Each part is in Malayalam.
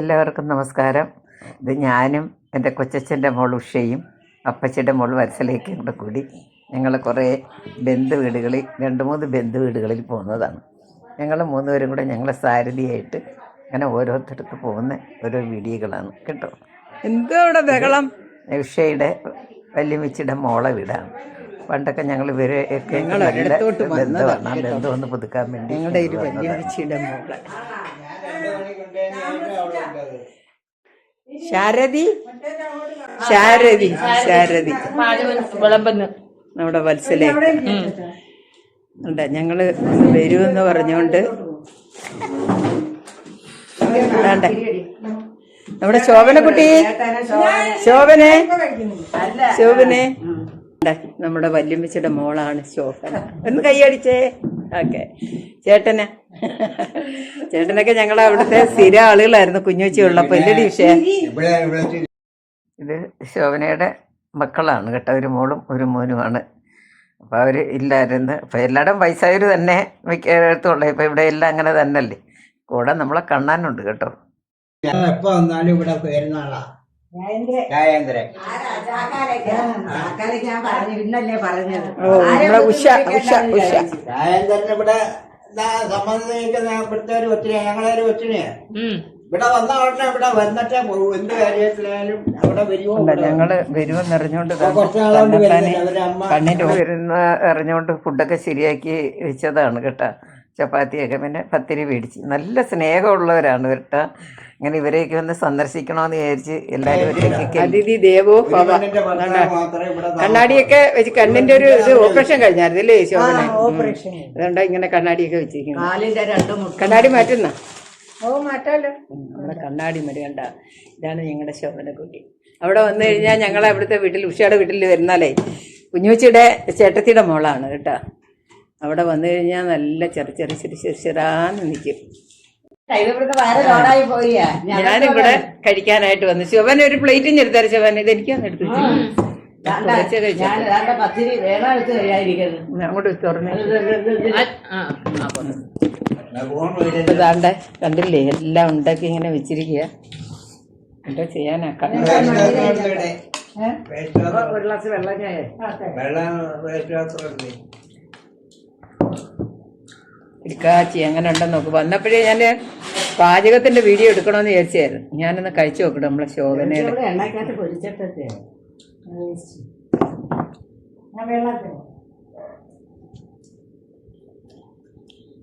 എല്ലാവർക്കും നമസ്കാരം. ഇത് ഞാനും എന്റെ കൊച്ചച്ഛന്റെ മോൾ ഉഷയും അപ്പച്ചന്റെ മോൾ വരസലേക്കും കൂടെ കൂടി. ഞങ്ങൾ കുറേ ബന്ധു വീടുകളിൽ രണ്ട് മൂന്ന് ബന്ധു വീടുകളിൽ പോകുന്നതാണ്. ഞങ്ങൾ മൂന്നുപേരും കൂടെ ഞങ്ങളെ സാരഥിയായിട്ട് അങ്ങനെ ഓരോരുത്തർക്ക് പോകുന്ന ഓരോ വീഡിയോകളാണ് കേട്ടോ. എന്തോടെ ഇവിടെ ബഹളം? ഉഷയുടെ വല്യമ്മച്ചിയുടെ മോളെ വീടാണ്. പണ്ടൊക്കെ ഞങ്ങൾ ഇവരെ ഒക്കെ ബന്ധമാണ് ബന്ധം ഒന്ന് പുതുക്കാൻ വേണ്ടി ഞങ്ങളുടെ ഒരു. വല്യമ്മച്ചിയുടെ മോൾ. ശാരദി? ശാരദി ശാരദി. നമ്മുടെ വത്സലേ. ഉണ്ട്. ഞങ്ങൾ വരുമെന്ന് പറഞ്ഞോണ്ട്. നമ്മുടെ നമ്മുടെ ശോഭനക്കുട്ടി? ശോഭനെ? ശോഭനെ? നമ്മുടെ വല്യമ്മച്ചിയുടെ മോളാണ് ശോഭന. ഒന്ന് കൈയടിച്ചേ. ഓക്കെ. ചേട്ടന് ചേട്ടനൊക്കെ ഞങ്ങൾ അവിടുത്തെ സ്ഥിര ആളുകളായിരുന്നു കുഞ്ഞുച്ചി ഉള്ളപ്പോ. എന്റെ വിഷയം? ഇത് ശോഭനയുടെ മക്കളാണ് കേട്ടോ. ഒരു മോളും ഒരു മോനുമാണ്. അപ്പോൾ അവർ ഇല്ലായിരുന്നു. അപ്പോൾ എല്ലായിടം വയസ്സായവർ തന്നെ മിക്കയിടത്തുള്ള. ഇപ്പോൾ ഇവിടെ എല്ലാം അങ്ങനെ തന്നെയല്ലേ. കൂടെ നമ്മളെ കാണാനുണ്ട് കേട്ടോ. എപ്പോ വന്നാലും ഇവിടെ വരുന്ന ആളാ രാജേന്ദ്രൻ. ഞാൻ പറഞ്ഞു ഇന്നല്ലേ പറഞ്ഞത്. രാജേന്ദ്രൻ ഇവിടെ സംബന്ധിക്കുന്ന ഇവിടുത്തെ ഒത്തിരി ഞങ്ങളൊരു ഒത്തിരി ഇവിടെ വന്ന ഉടനെ ഇവിടെ വന്നിട്ടേ പോകും എന്ത് കാര്യത്തിലായാലും അവിടെ വരുമോ ഞങ്ങൾ വരുമെന്ന് അറിഞ്ഞോണ്ട് കണ്ണിന്റെ വരുന്ന അറിഞ്ഞോണ്ട് ഫുഡൊക്കെ ശരിയാക്കി വെച്ചതാണ് കേട്ടോ. ചപ്പാത്തിയൊക്കെ പിന്നെ പത്തിരി മേടിച്ച്. നല്ല സ്നേഹമുള്ളവരാണ് കേട്ടോ. ഇങ്ങനെ ഇവരെയൊക്കെ ഒന്ന് സന്ദർശിക്കണമെന്ന് വിചാരിച്ച് എല്ലാവരും അതിഥി ദേവോ ഭവ കണ്ണാടിയൊക്കെ വെച്ച് കണ്ണിന്റെ ഒരു ഇത് ഓപ്പറേഷൻ കഴിഞ്ഞായിരുന്നു അല്ലേ ശോഭന അതുകൊണ്ടാ ഇങ്ങനെ കണ്ണാടിയൊക്കെ വെച്ചിരിക്കുന്നത് കണ്ണാടി മാറ്റുന്ന ഓ മാറ്റാലോ നമ്മുടെ കണ്ണാടി മരുകണ്ട കണ്ട ഇതാണ് ഞങ്ങളുടെ ശോഭന കുട്ടി അവിടെ വന്നു കഴിഞ്ഞാൽ ഞങ്ങൾ അവിടുത്തെ വീട്ടിൽ ഉഷയുടെ വീട്ടിൽ വരുന്നാലേ കുഞ്ഞുച്ചിയുടെ ചേട്ടത്തിയുടെ മോളാണ് കേട്ടോ അവിടെ വന്നു കഴിഞ്ഞാൽ നല്ല ചെറു ചെറു ചെറു ചെറു ചെറാന്ന് നിൽക്കും ഇവിടുത്തെ വയറ് ലോഡായി പോയിയാ. ഞാനും കൂടെ കഴിക്കാനായിട്ട് വന്നു. ശിവൻ ഒരു പ്ലേറ്റ് ചെറുതാറ് ശിവൻ. ഇത് എനിക്കാന്ന് എടുത്തു അങ്ങോട്ട് തുറന്നു. ഇതാണ്ട് കണ്ടില്ലേ? എല്ലാം ഉണ്ടാക്കി ഇങ്ങനെ വെച്ചിരിക്കുക എന്താ ചെയ്യാനാ? ഒരു ഗ്ലാസ് വെള്ളം വെള്ളം വേസ്റ്റ് എങ്ങനെ അങ്ങനെ ഉണ്ടെന്ന് നോക്ക്. വന്നപ്പോഴേ ഞാൻ പാചകത്തിന്റെ വീഡിയോ എടുക്കണമെന്ന് വിചാരിച്ചായിരുന്നു. ഞാനൊന്ന് കഴിച്ചു നോക്കട്ടെ നമ്മളെ ശോഭനയുടെ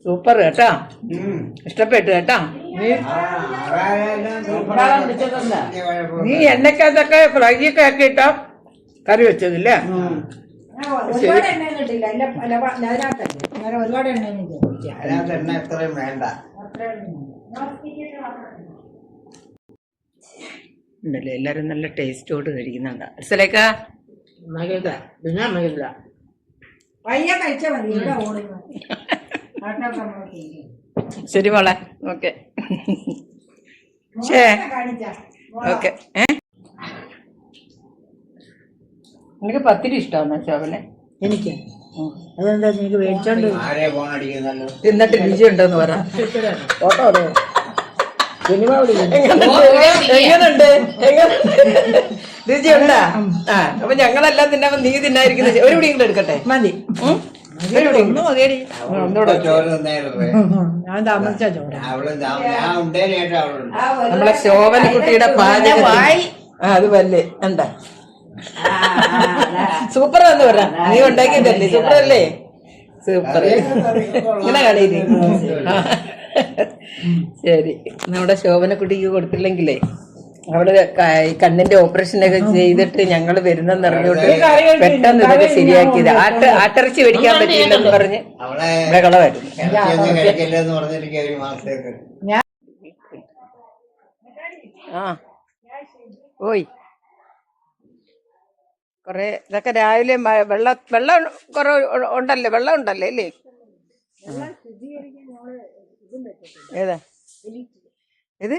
സൂപ്പർ കേട്ടാ. ഇഷ്ടപ്പെട്ടു കേട്ടാ. നീ എണ്ണക്കകത്തൊക്കെ ഫ്രൈ ഒക്കെ ആക്കി ഇട്ടോ കറി വെച്ചതില്ലേ? ഒരുപാട് എണ്ണ കിട്ടില്ല ഒരുപാട് എണ്ണ അതിനകത്ത് എണ്ണ എത്രയും വേണ്ട. ഉണ്ടല്ലേ? എല്ലാരും നല്ല ടേസ്റ്റോട് കഴിക്കുന്നുണ്ട്. അസലേക്ക മകില്ല പിന്നെ മകില്ല പയ്യ കഴിച്ചാ മതി. ഇവിടെ ഓടുന്നു ശരി മോളെ. ഓക്കെ. ശേ ഓക്കെ. ഏ? നിനക്ക് പത്തിരി ഇഷ്ടമാണോ ചോവനെ എനിക്ക്. അതെന്താ നിനക്ക് മേടിച്ചോണ്ട് എന്നിട്ട് രുചി ഉണ്ടെന്ന് പറ. ഫോട്ടോ സിനിമ എങ്ങനുണ്ട്? രുചി ഉണ്ടാ? ആ അപ്പൊ ഞങ്ങളെല്ലാം തിന്നാ നീ തിന്നായിരിക്കുന്ന ഒരു പിടി ഇങ്ങോട്ട് എടുക്കട്ടെ. മതി. നമ്മളെ ശോഭന കുട്ടിയുടെ പാചകം അത് വല്ലേ. എന്താ സൂപ്പർ എന്ന് പറ നീ ഉണ്ടാക്കിയതല്ലേ സൂപ്പർ അല്ലേ? സൂപ്പർ. ഇങ്ങനെ കളിയില്ലേ ശരി. നമ്മുടെ ശോഭന കുട്ടിക്ക് കൊടുത്തില്ലെങ്കിലേ അവിടെ കണ്ണിന്റെ ഓപ്പറേഷൻ ഒക്കെ ചെയ്തിട്ട് ഞങ്ങൾ വരുന്നെന്ന് അറിഞ്ഞോട്ട് പെട്ടെന്ന് ഇതൊക്കെ ശരിയാക്കിയത്. ആട്ട ആട്ടിറച്ചി മേടിക്കാൻ പറ്റിയില്ലെന്ന് പറഞ്ഞ് മാസത്തേക്ക്. ആ. ഓയ്. കൊറേ ഇതൊക്കെ രാവിലെ വെള്ള വെള്ളം കുറെ ഉണ്ടല്ലേ വെള്ളം ഉണ്ടല്ലേ അല്ലേ ഏതാ? ഇത്?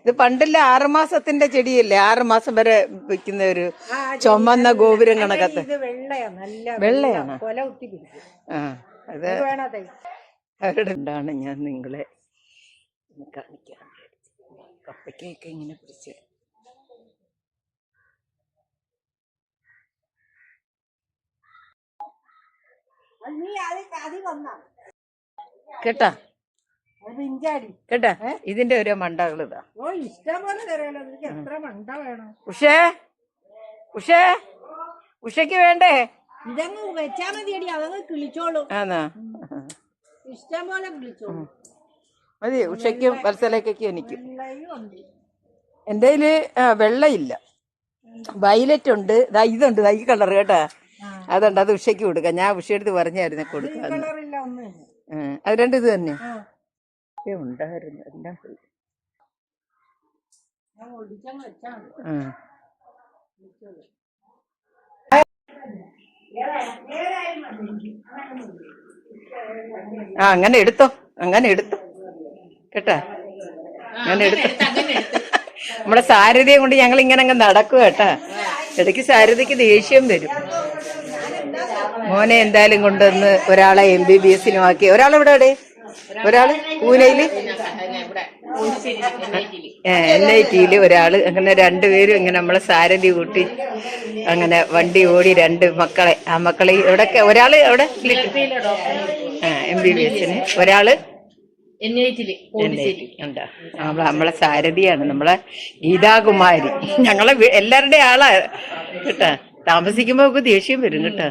ഇത് പണ്ടില്ല ആറുമാസത്തിന്റെ ചെടിയല്ലേ? ആറുമാസം വരെ വെക്കുന്ന ഒരു ചുമന്ന ഗോപുരം കണക്കത്ത് വെള്ളയാണ്? ആ അത് അവരുടെ ഞാൻ നിങ്ങളെ കാണിക്കാം. കപ്പയ്ക്കൊക്കെ ഇങ്ങനെ പിടിച്ച്. കേട്ടാ? കേട്ടാ? ഇതിന്റെ ഒരു മണ്ടകൾ ഇതാ. ഉഷേ? ഉഷേ? ഉഷയ്ക്ക് വേണ്ടേ? ഇതങ്ങ് വെച്ചാ മതി അതങ്ങ് കിളിച്ചോളൂ. ആന്നാ? ഇഷ്ടം പോലെ കിളിച്ചോളൂ. മതി ഉഷയ്ക്കും വത്സലേക്കും എനിക്കും എന്റെ കയ്യിൽ വെള്ളയില്ല. വയലറ്റ് ഉണ്ട്. ദാ ഇതുണ്ട് ദാ ഈ കളർ കേട്ടാ. അതുണ്ട് അത് ഉഷയ്ക്ക് കൊടുക്കാം. ഞാൻ ഉഷയെടുത്ത് പറഞ്ഞായിരുന്നു കൊടുക്കാന്ന്. അത് രണ്ടും ഇത് തന്നെ. ഉണ്ടായിരുന്നു എല്ലാം പോയി. ആ അങ്ങനെ എടുത്തോ അങ്ങനെ എടുത്തോ. കേട്ടാ? ഞാൻ എടുത്തു നമ്മുടെ സാരഥിയെ കൊണ്ട് ഞങ്ങൾ ഇങ്ങനെ അങ്ങ് നടക്കുക കേട്ടാ. ഇടയ്ക്ക് സാരഥിക്ക് ദേഷ്യം വരും. മോനെ എന്തായാലും കൊണ്ടുവന്ന് ഒരാളെ എം ബി ബി എസിനും ആക്കി. ഒരാളെവിടെ അവിടെ? ഒരാൾ പൂനെയിൽ? എൻ ഐ ടിയിൽ ഒരാൾ. അങ്ങനെ രണ്ടുപേരും ഇങ്ങനെ നമ്മളെ സാരഥി കൂട്ടി അങ്ങനെ വണ്ടി ഓടി രണ്ട് മക്കളെ ആ മക്കളെ എവിടെ ഒരാൾ എവിടെ? എം ബി ബി എസിന് ഒരാൾ ഉണ്ടാ. നമ്മളെ നമ്മളെ സാരഥിയാണ് നമ്മളെ ഗീതാകുമാരി. ഞങ്ങളെ എല്ലാവരുടെ ആളാ. കേട്ടാ? താമസിക്കുമ്പോ ഒക്കെ ദേഷ്യം വരും കേട്ടാ?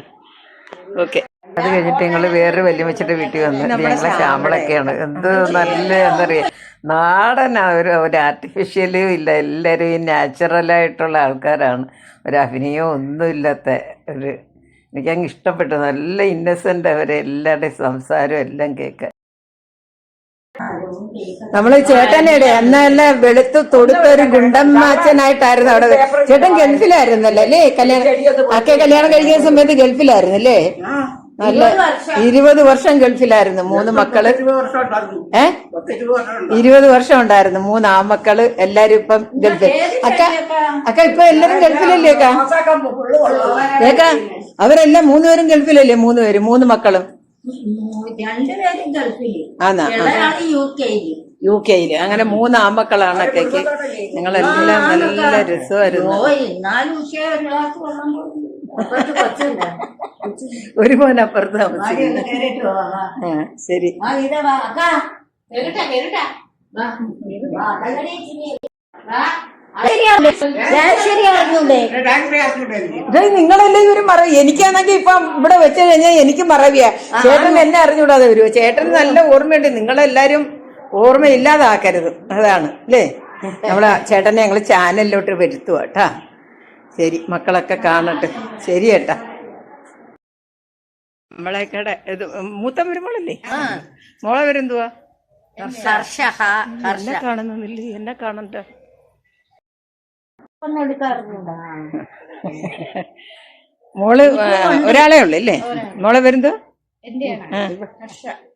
ഓക്കെ. അത് കഴിഞ്ഞിട്ട് ഞങ്ങൾ വേറൊരു വല്യമ്മച്ചിട്ട് വീട്ടിൽ വന്നു. ഞങ്ങളെ ശ്യാമളൊക്കെയാണ്. എന്ത് നല്ല എന്താ പറയാ നാടൻ ഒരു ഒരു ആർട്ടിഫിഷ്യലും ഇല്ല. എല്ലാവരും ഈ നാച്ചുറലായിട്ടുള്ള ആൾക്കാരാണ്. ഒരു അഭിനയവും ഒന്നുമില്ലാത്ത ഒരു എനിക്കങ്ങ് ഇഷ്ടപ്പെട്ടു. നല്ല ഇന്നസെന്റ് അവരെ എല്ലാവരുടെയും സംസാരവും എല്ലാം കേൾക്കാൻ. നമ്മൾ ചേട്ടനെടെ അന്നല്ല വെളുത്ത് തൊടുത്ത ഒരു ഗുണ്ടമ്മാച്ചനായിട്ടായിരുന്നു അവിടെ ചേട്ടൻ ഗൾഫിലായിരുന്നല്ലോ അല്ലേ? കല്യാണം അക്കെ കല്യാണം കഴിഞ്ഞ സമയത്ത് ഗൾഫിലായിരുന്നു അല്ലേ? നല്ല ഇരുപത് വർഷം ഗൾഫിലായിരുന്നു മൂന്ന് മക്കൾ. ഏ? ഇരുപത് വർഷം ഉണ്ടായിരുന്നു മൂന്ന് ആമക്കൾ എല്ലാരും ഇപ്പം ഗൾഫിൽ അക്ക അക്ക ഇപ്പൊ എല്ലാരും ഗൾഫിലല്ലേ അക്ക? ഏക്ക അവരെല്ലാം മൂന്നുപേരും ഗൾഫിലല്ലേ? മൂന്നുപേരും മൂന്ന് മക്കളും. രണ്ടുപേരും ഗൾഫിൽ. യു കെയിൽ. യു കെയിൽ. അങ്ങനെ മൂന്ന് ആമക്കളാണ് അക്കയ്ക്ക്. എല്ലാം നല്ല രസമായിരുന്നു. ഒരു മോൻ അപ്പുറത്ത് താമസിക്കുന്നു ശരി. ആ, ഇതാ പറയും നിങ്ങളെല്ലാം ഇവർ മറ എനിക്കാണെങ്കിൽ ഇപ്പൊ ഇവിടെ വെച്ച് കഴിഞ്ഞാൽ എനിക്ക് മറവിയാ. ചേട്ടൻ എന്നെ അറിഞ്ഞൂടാതെ വരുമോ ചേട്ടൻ നല്ല ഓർമ്മയുണ്ട്. നിങ്ങളെല്ലാരും ഓർമ്മയില്ലാതാക്കരുത്. അതാണ് അല്ലേ? നമ്മളെ ചേട്ടനെ ഞങ്ങൾ ചാനലിലോട്ട് വരുത്തുക കേട്ടാ. ശരി മക്കളൊക്കെ കാണട്ടെ. ശരി ഏട്ടാ. നമ്മളെ കട ഇത് മൂത്ത വരുമ്പോളല്ലേ മോളെ വരുന്തുവാ എന്നെ കാണുന്നില്ലേ എന്നെ കാണണ്ട. മോൾ ഒരാളെ ഉള്ളു അല്ലേ മോളെ വരുന്നത്.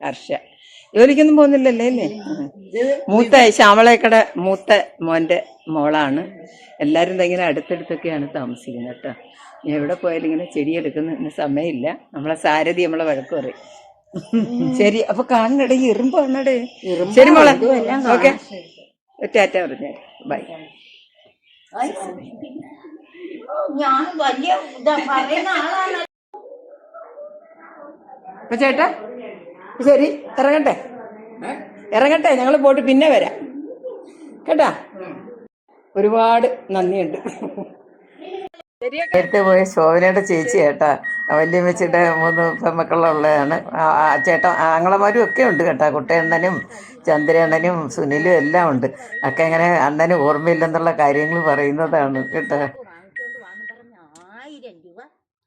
ഹർഷ. ജോലിക്കൊന്നും പോകുന്നില്ലല്ലേ അല്ലേ മൂത്ത ശ്യാമളേക്കട മൂത്ത മോന്റെ മോളാണ്. എല്ലാരും ഇങ്ങനെ അടുത്തടുത്തൊക്കെയാണ് താമസിക്കുന്നത് കേട്ടോ. ഞാൻ എവിടെ പോയാലും ഇങ്ങനെ ചെടിയെടുക്കുന്ന സമയമില്ല. നമ്മളെ സാരഥി നമ്മളെ വഴക്ക് പറയും. ശരി അപ്പൊ കാണണടേ ഇറുമ്പോ കാണണടേ. ശരി മോളെ. ഓക്കെ. ടാറ്റ പറഞ്ഞേ ബൈ. ഞാൻ വലിയ പറയുന്ന ആളാണ്. അപ്പൊ ചേട്ടാ ശരി ഇറങ്ങട്ടെ. ഇറങ്ങട്ടെ ഞങ്ങൾ പോയിട്ട് പിന്നെ വരാം. കേട്ടാ? ഒരുപാട് നന്ദിയുണ്ട്. നേരത്തെ പോയ ശോഭനയുടെ ചേച്ചി ചേട്ടാ വലിയ അമ്മച്ചിയുടെ മൂന്ന് ആ ചേട്ടൻ ആങ്ങളമാരും ഒക്കെ ഉണ്ട് കേട്ടാ കുട്ടയണ്ണനും ചന്ദ്രയണ്ണനും സുനിലും എല്ലാം ഉണ്ട്. ഒക്കെ ഇങ്ങനെ അണ്ണന് ഓർമ്മയില്ലെന്നുള്ള കാര്യങ്ങൾ പറയുന്നതാണ് കേട്ടാ.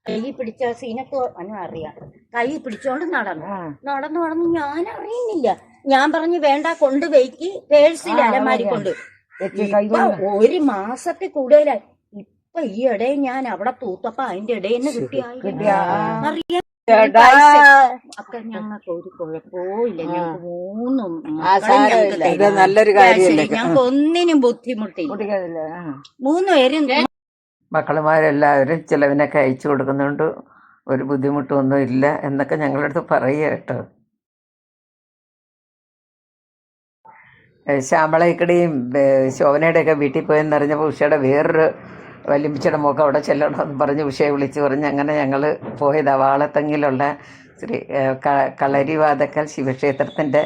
കൈ പിടിച്ച സീനൊക്കെ അവനും അറിയാം. കൈ പിടിച്ചോണ്ട് നടന്നു. നടന്നു നടന്നു ഞാൻ അറിയുന്നില്ല. ഞാൻ പറഞ്ഞു വേണ്ട കൊണ്ട് വെയ്ക്ക് പേഴ്സിൽ അലമാരി കൊണ്ട്. ഒരു മാസത്തിൽ കൂടുതലായി. ഇപ്പൊ ഈ ഇടയിൽ ഞാൻ അവിടെ തൂത്തപ്പ അതിന്റെ ഇടയിൽ നിന്ന് കിട്ടിയ അറിയാം ഒക്കെ ഞങ്ങൾക്ക് ഒരു കുഴപ്പമില്ല ഞങ്ങൾക്ക് മൂന്ന് ഞങ്ങൾക്ക് ഇത് നല്ലൊരു കാര്യമല്ലേ? ഞങ്ങൾക്ക് ഒന്നിനും ബുദ്ധിമുട്ടില്ല. മൂന്ന് പേരും മക്കളുമാരെല്ലാവരും ചിലവിനൊക്കെ അയച്ചു കൊടുക്കുന്നുണ്ട് ഒരു ബുദ്ധിമുട്ടൊന്നും ഇല്ല എന്നൊക്കെ ഞങ്ങളുടെ അടുത്ത് പറയുക കേട്ടോ ശ്യാമളയ്ക്കടെയും ശോഭനയുടെയൊക്കെ വീട്ടിൽ പോയെന്ന് അറിഞ്ഞപ്പോൾ ഉഷയുടെ വേറൊരു വല്യമ്പിച്ചയുടെ മോക്ക് അവിടെ ചെല്ലണമെന്ന് പറഞ്ഞ് ഉഷയെ വിളിച്ച് പറഞ്ഞ് അങ്ങനെ ഞങ്ങൾ പോയതാ വാളത്തങ്ങിലുള്ള ശ്രീ കളരിവാതക്കൽ ശിവക്ഷേത്രത്തിന്റെ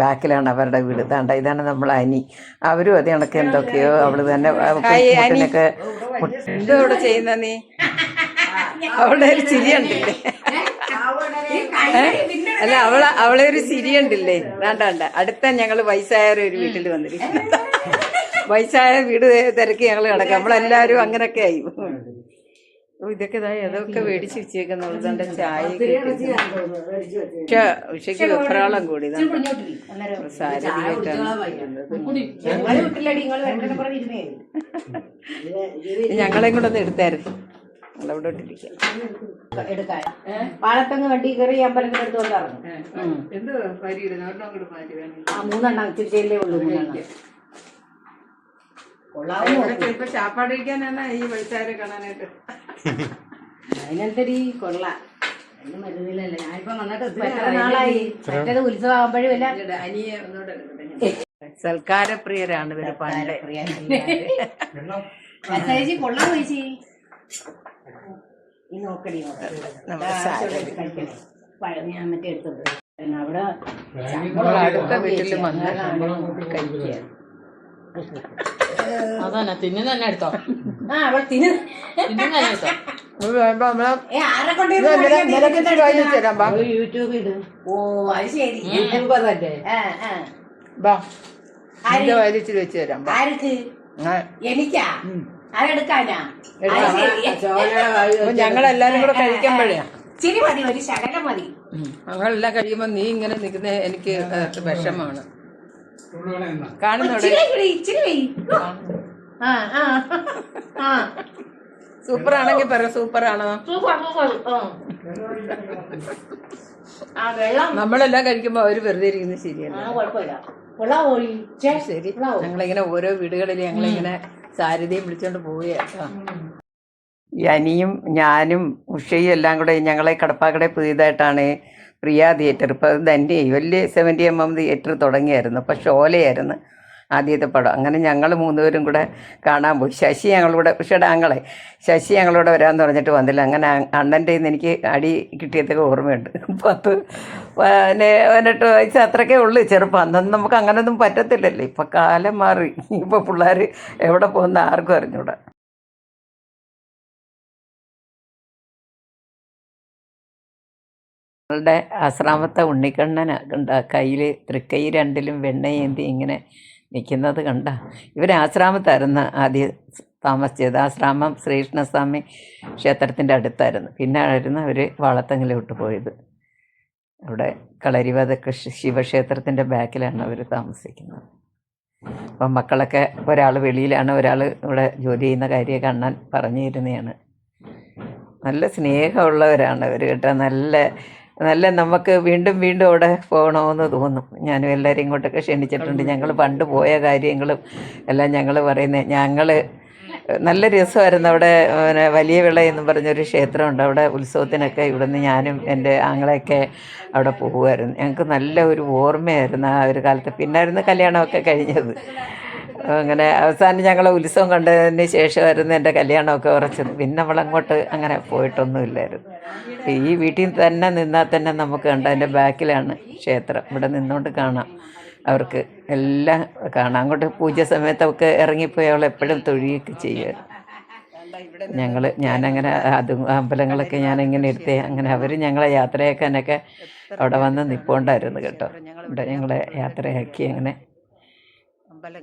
ബാക്കിലാണ് അവരുടെ വീട്. താണ്ട ഇതാണ് നമ്മൾ അനി. അവരും അത് കണക്ക് എന്തൊക്കെയോ അവൾ തന്നെ ചെയ്യുന്ന നീ? അവളുടെ ഒരു ചിരി ഉണ്ടില്ലേ അല്ല അവളെ അവളെ ഒരു ചിരി ഉണ്ടില്ലേ വേണ്ട വേണ്ട അടുത്ത ഞങ്ങൾ വയസ്സായ ഒരു വീട്ടിൽ വന്നിരിക്കുന്നു. വയസ്സായ വീട് തിരക്കി ഞങ്ങൾ കിടക്കാം നമ്മളെല്ലാരും അങ്ങനൊക്കെ ആയി ഇതൊക്കെ ഇതായി അതൊക്കെ മേടിച്ച് വെച്ചേക്കുന്നുണ്ട് ചായ ഉഷ ഉഷയ്ക്ക് വെപ്രാളം കൂടി. സാരഥിയായിട്ടാണ് ഞങ്ങളെയും കൂടെ ഒന്ന് എടുത്തായിരുന്നു ഞങ്ങളവിടെ ഇട്ടിരിക്കാം എടുക്കാൻ പാലത്തങ്ങ് വണ്ടി കയറി വേണം ആ മൂന്നെണ്ണം ഇച്ചിരിച്ചേ ഉള്ളൂ മൂന്നെണ്ണം കഴിക്കാനാണ് ഈ കാണാനായിട്ട്. അതിനെന്തരി കൊള്ളാം. ഒന്നും വരുന്നില്ലല്ലോ ഞാനിപ്പോ വന്നിട്ട് ഒത്തിരി എത്ര നാളായി. മറ്റേത് ഉത്സവം ആകുമ്പോഴും ഇല്ല ഇവിടെ അനിയെ ഒന്നുകൂടെ എടുക്കട്ടെ ഞാൻ. സൽക്കാരപ്രിയരാണ് ഇവർ പണ്ട്. ചേച്ചി കൊള്ളാൻ ചേച്ചി? ഈ നോക്കടി ഞാൻ മറ്റേ എടുത്തത് അവിടെ അടുത്ത വീട്ടിൽ വന്ന് കഴിക്കുക. അതന്നെ തിന്നു തന്നെ എടുത്തോ. ആ അവൾ തിന്ന്. തിന്നു തന്നെ ഓ അത് ശരി. വെച്ച് തരാം ആർക്ക്? എനിക്കാ? ഞങ്ങളെല്ലാരും കൂടെ കഴിക്കുമ്പോഴേ. ചിരി മതി ഒരു ശകലം മതി. ഞങ്ങളെല്ലാം കഴിയുമ്പോ നീ ഇങ്ങനെ നിൽക്കുന്ന എനിക്ക് വിഷമാണ് ആ സൂപ്പർ ആണെങ്കിൽ പറ സൂപ്പർ ആണോ നമ്മളെല്ലാം കഴിക്കുമ്പോ അവർ വെറുതെ ഇരിക്കുന്നത് ശരിയല്ല? ശരി? ഞങ്ങളിങ്ങനെ ഓരോ വീടുകളിൽ ഞങ്ങളിങ്ങനെ സാരഥിയും വിളിച്ചോണ്ട് പോവുകയാട്ടോ ഈ അനിയും ഞാനും ഉഷയും എല്ലാം കൂടെ ഞങ്ങളെ കടപ്പാക്കടെ പുതിയതായിട്ടാണ് പ്രിയ തിയേറ്റർ. ഇപ്പോൾ തന്നെ വലിയ സെവന്റി എം എം തിയേറ്റർ തുടങ്ങിയായിരുന്നു. അപ്പോൾ ഷോലയായിരുന്നു ആദ്യത്തെ പടം. അങ്ങനെ ഞങ്ങൾ മൂന്നുപേരും കൂടെ കാണാൻ പോയി. ശശി ഞങ്ങളുടെ പക്ഷേ ആങ്ങളെ ശശി ഞങ്ങളൂടെ വരാമെന്ന് പറഞ്ഞിട്ട് വന്നില്ല. അങ്ങനെ അണ്ണന്റെ നിന്ന് എനിക്ക് അടി കിട്ടിയതൊക്കെ ഓർമ്മയുണ്ട്. പത്ത് പിന്നെ പതിനെട്ട് വയസ്സ് അത്രയ്ക്കേ ഉള്ളൂ. ചെറുപ്പം. അന്നൊന്നും നമുക്ക് അങ്ങനൊന്നും പറ്റത്തില്ലല്ലോ. ഇപ്പം കാലം മാറി. ഇപ്പോൾ പിള്ളേർ എവിടെ പോകുന്ന ആർക്കും അറിഞ്ഞൂടാ. ഞങ്ങളുടെ ആശ്രാമത്തെ ഉണ്ണിക്കണ്ണൻ കണ്ട കയ്യിൽ തൃക്കൈ രണ്ടിലും വെണ്ണയേന്തി ഇങ്ങനെ നിൽക്കുന്നത് കണ്ട. ഇവർ ആശ്രാമത്തായിരുന്നു. ആദ്യം താമസിച്ചത് ആശ്രാമം ശ്രീകൃഷ്ണസ്വാമി ക്ഷേത്രത്തിന്റെ അടുത്തായിരുന്നു. പിന്നെ ആയിരുന്നു അവർ വാളത്തങ്ങിലോട്ട് പോയത്. അവിടെ കളരിവാത കൃഷി ശിവക്ഷേത്രത്തിന്റെ ബാക്കിലാണ് അവർ താമസിക്കുന്നത്. അപ്പം മക്കളൊക്കെ ഒരാൾ വെളിയിലാണ് ഒരാൾ ഇവിടെ ജോലി ചെയ്യുന്ന കാര്യം കാണാൻ പറഞ്ഞിരുന്നതാണ്. നല്ല സ്നേഹമുള്ളവരാണ് അവർ കേട്ടോ. നല്ല നല്ല നമുക്ക് വീണ്ടും വീണ്ടും അവിടെ പോകണമെന്ന് തോന്നും. ഞാനും എല്ലാവരും ഇങ്ങോട്ടൊക്കെ ക്ഷണിച്ചിട്ടുണ്ട്. ഞങ്ങൾ പണ്ട് പോയ കാര്യങ്ങളും എല്ലാം ഞങ്ങൾ പറയുന്നത് ഞങ്ങൾ നല്ല രസമായിരുന്നു. അവിടെ പിന്നെ വലിയ വിള എന്ന് പറഞ്ഞൊരു ക്ഷേത്രമുണ്ട്. അവിടെ ഉത്സവത്തിനൊക്കെ ഇവിടുന്ന് ഞാനും എന്റെ ആങ്ങളെയൊക്കെ അവിടെ പോകുമായിരുന്നു ഞങ്ങൾക്ക് നല്ല ഒരു ഓർമ്മയായിരുന്നു ആ ഒരു കാലത്ത്. പിന്നായിരുന്നു കല്യാണമൊക്കെ കഴിഞ്ഞത്. അങ്ങനെ അവസാനം ഞങ്ങൾ ഉത്സവം കണ്ടതിന് ശേഷമായിരുന്നു എന്റെ കല്യാണമൊക്കെ ഉറച്ചത്. പിന്നെ നമ്മളങ്ങോട്ട് അങ്ങനെ പോയിട്ടൊന്നുമില്ലായിരുന്നു. ഈ വീട്ടിൽ തന്നെ നിന്നാൽ തന്നെ നമുക്ക് കണ്ട അതിന്റെ ബാക്കിലാണ് ക്ഷേത്രം. ഇവിടെ നിന്നുകൊണ്ട് കാണാം. അവർക്ക് എല്ലാം കാണാം. അങ്ങോട്ട് പൂജ സമയത്തൊക്കെ ഇറങ്ങിപ്പോയി അവൾ എപ്പോഴും തൊഴിയൊക്കെ ചെയ്യുമായിരുന്നു ഞങ്ങൾ ഞാനങ്ങനെ അത് അമ്പലങ്ങളൊക്കെ ഞാനിങ്ങനെ എടുത്ത് അങ്ങനെ അവർ ഞങ്ങളെ യാത്രയാക്കാനൊക്കെ അവിടെ വന്ന് നിൽപ്പുണ്ടായിരുന്നു കേട്ടോ. ഇവിടെ ഞങ്ങളെ യാത്രയാക്കി അങ്ങനെ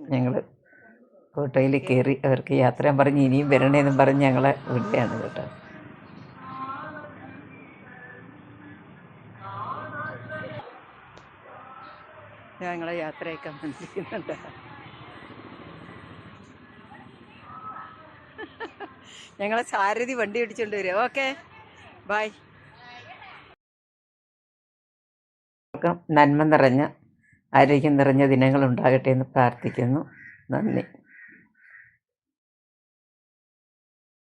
ഞങ്ങൾ ഓട്ടോയിൽ കയറി അവർക്ക് യാത്ര പറഞ്ഞ് ഇനിയും വരണേന്നും പറഞ്ഞ് ഞങ്ങളെ വിട്ടാണ് കേട്ടോ. ഞങ്ങളെ യാത്രയൊക്കെ മനസ്സിലാക്കുന്നുണ്ട് ഞങ്ങളെ സാരഥി വണ്ടി പിടിച്ചോണ്ട് വരിക. ഓക്കെ. ബൈ. നന്മ നിറഞ്ഞ ആരോഗ്യം നിറഞ്ഞ ദിനങ്ങൾ ഉണ്ടാകട്ടെ എന്ന് പ്രാർത്ഥിക്കുന്നു. നന്ദി.